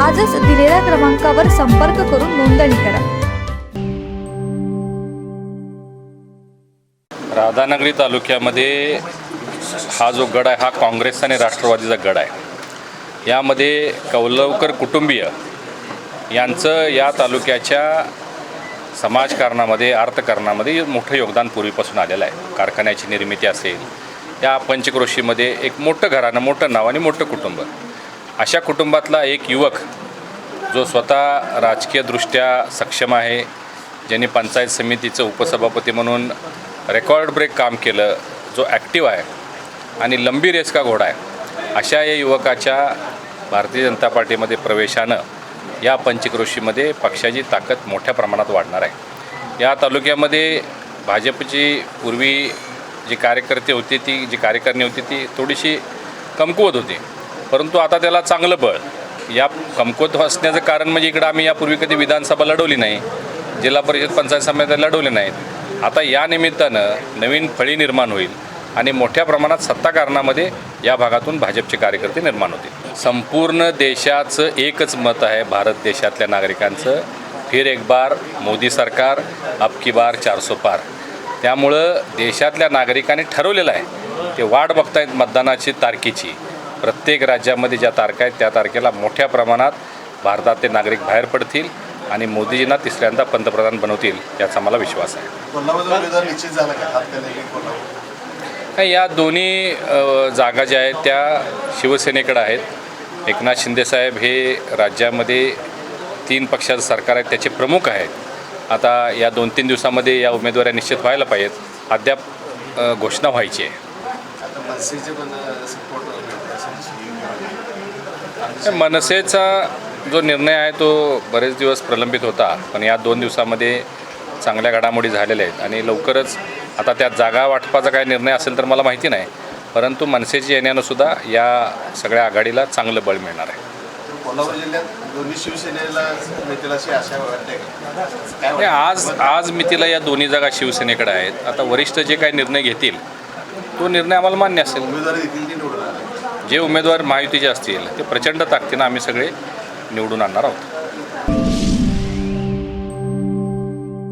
आजच दिलेल्या क्रमांकावर संपर्क करून नोंदणी करा. राधानगरी तालुक्यामध्ये हा जो गड आहे हा काँग्रेस आणि राष्ट्रवादीचा गड आहे. यामध्ये कौलवकर कुटुंबीय यांचं या तालुक्याच्या समाजकारणामध्ये अर्थकारणामध्ये मोठं योगदान पूर्वीपासून आलेलं आहे. कारखान्याची निर्मिती असेल या पंचक्रोशीमध्ये एक मोठं घराणं मोठं नाव आणि मोठं कुटुंब. अशा कुटुंबातला एक युवक जो स्वतः राजकीयदृष्ट्या सक्षम आहे ज्यांनी पंचायत समितीचं उपसभापती म्हणून रेकॉर्ड ब्रेक काम केलं जो ॲक्टिव्ह आहे आणि लंबी रेस का घोडा आहे अशा या युवकाच्या भारतीय जनता पार्टीमध्ये प्रवेशानं या पंचक्रोशीमध्ये पक्षाची ताकद मोठ्या प्रमाणात वाढणार आहे. या तालुक्यामध्ये भाजपची पूर्वी जी कार्यकर्ते होती ती जी कार्यकारिणी होती ती थोडीशी कमकुवत होती. परंतु आता त्याला चांगलं बळ. या कमकुवत असण्याचं कारण म्हणजे इकडं आम्ही यापूर्वी कधी विधानसभा लढवली नाही जिल्हा परिषद पंचायत समित्या लढवले नाहीत. आता या निमित्तानं नवीन फळी निर्माण होईल आणि मोठ्या प्रमाणात सत्ताकारणामध्ये या भागातून भाजपचे कार्यकर्ते निर्माण होतील. संपूर्ण देशाचं एकच मत आहे भारत देशातल्या नागरिकांचं. फिर एक बार मोदी सरकार अब की बार चारसो पार. त्यामुळं देशातल्या नागरिकांनी ठरवलेलं आहे ते वाट बघतायत मतदानाची तारखेची. प्रत्येक राज्यामध्ये ज्या तारखा आहेत त्या तारखेला मोठ्या प्रमाणात भारतातले नागरिक बाहेर पडतील आणि मोदीजींना तिसऱ्यांदा पंतप्रधान बनवतील याचा मला विश्वास आहे. या दोन्ही जागा ज्या आहेत त्या शिवसेनेकडे आहेत. एकनाथ शिंदेसाहेब हे राज्यामध्ये तीन पक्षाचं सरकार आहे त्याचे प्रमुख आहेत. आता या दोन तीन दिवसामध्ये या उमेदवाऱ्या निश्चित व्हायला पाहिजेत. अद्याप घोषणा व्हायची आहे. आता मनसेचे पण सपोर्ट मनसेचा जो निर्णय आहे तो बरेच दिवस प्रलंबित होता. पण या दोन दिवसामध्ये चांगल्या घडामोडी झालेल्या आहेत. आणि लवकरच आता त्या जागा वाटपाचा काय निर्णय असेल तर मला माहिती नाही. परंतु मनसेच्या येण्यानं सुद्धा या सगळ्या आघाडीला चांगलं बळ मिळणार आहे. कोल्हापूर जिल्ह्यात दोन्ही शिवसेनेला? आज आज मितीला या दोन्ही जागा शिवसेनेकडे आहेत. आता वरिष्ठ जे काही निर्णय घेतील तो निर्णय आम्हाला मान्य असेल. जे उमेदवार महायुतीचे असतील ते प्रचंड ताकदीनं आम्ही सगळे निवडून आणणार आहोत.